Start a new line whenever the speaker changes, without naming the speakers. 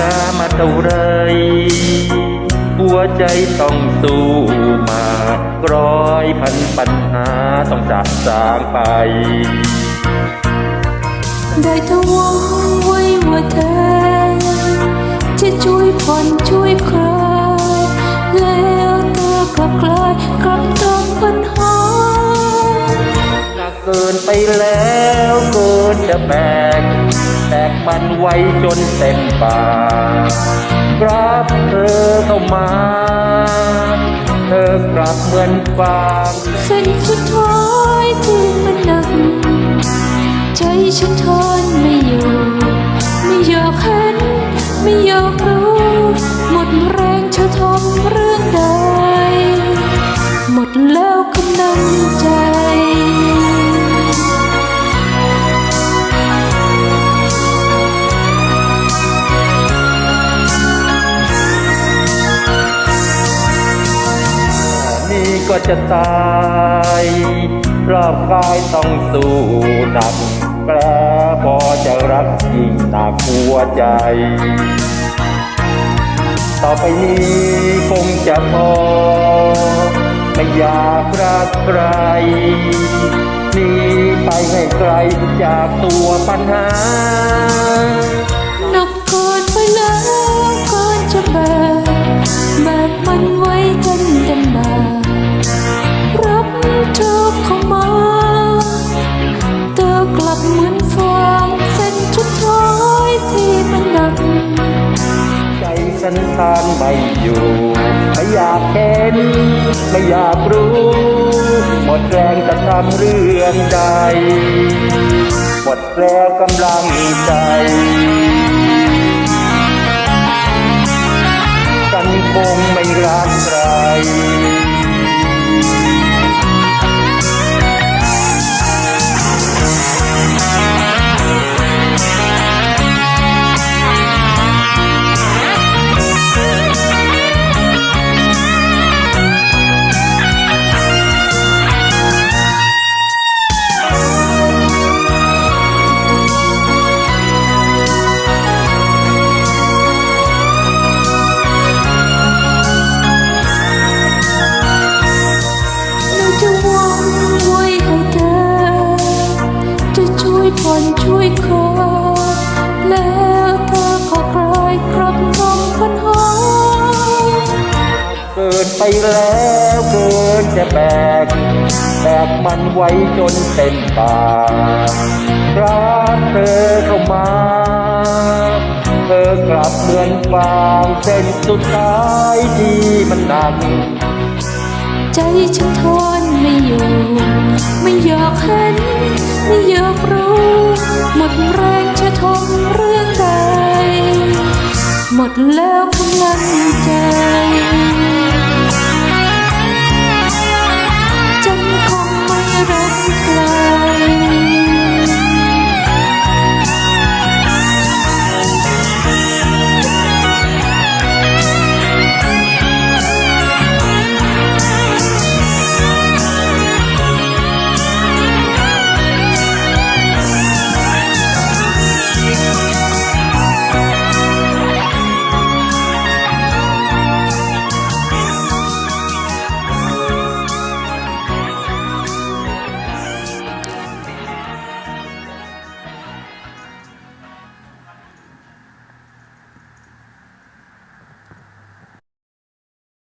ลามาเท่าไรหัวใจต้องสู้มา ร้อยพันปัญหาต้องจากสางไป
ได้ทั้งวงไว้ว่าเธอ จะช่วยผ่อนช่วยคลายแล้วเธอกลับกลายกลับ
ตัว เกินไปแล้วเกินจะแบกแบกมันไว้จนเต็มปากรับเธอเข้ามา เธอกลับเหมือนฟาง
เส้นสุดท้ายที่มันหนัก ใจฉันทนไม่อยู่ ไม่อยากเห็นไม่อยากรู้ หมดแรงจะทำเรื่องใด ก็จะ
ตายรอบกายต้องสู้หนักแปลพอจะรักยิ่งหนักหัวใจ ต่อไปนี้คงจะพอ ไม่อยากรักใครหนีไปให้ไกลจากตัวปัญหา
ลับเหมือนฟางเส้นสุดท้ายที่มันหนัก
ใจฉันทานไม่อยู่ ไม่อยากเห็น ไม่อยากรู้ หมดแรงจะทำเรื่องใด หมดแล้วกำลังใจฉันคงไม่รักใคร
ช่วยผ่อนช่วยคอยแล้วเธอก็กลายกลับทำปัญหา
เกินไปแล้วเกินจะแบกแบกมันไว้จนเต็มปากรักเธอเข้ามา เธอกลับเหมือนฟางเส้นสุดท้ายที่มันหนัก
ใจฉันทน ไม่อยู่ ไม่อยากเห็น ไม่อยากรู้ หมดแรงจะทนเรื่องใด หมดแล้วกำลังใจจำคงไม่รักไกล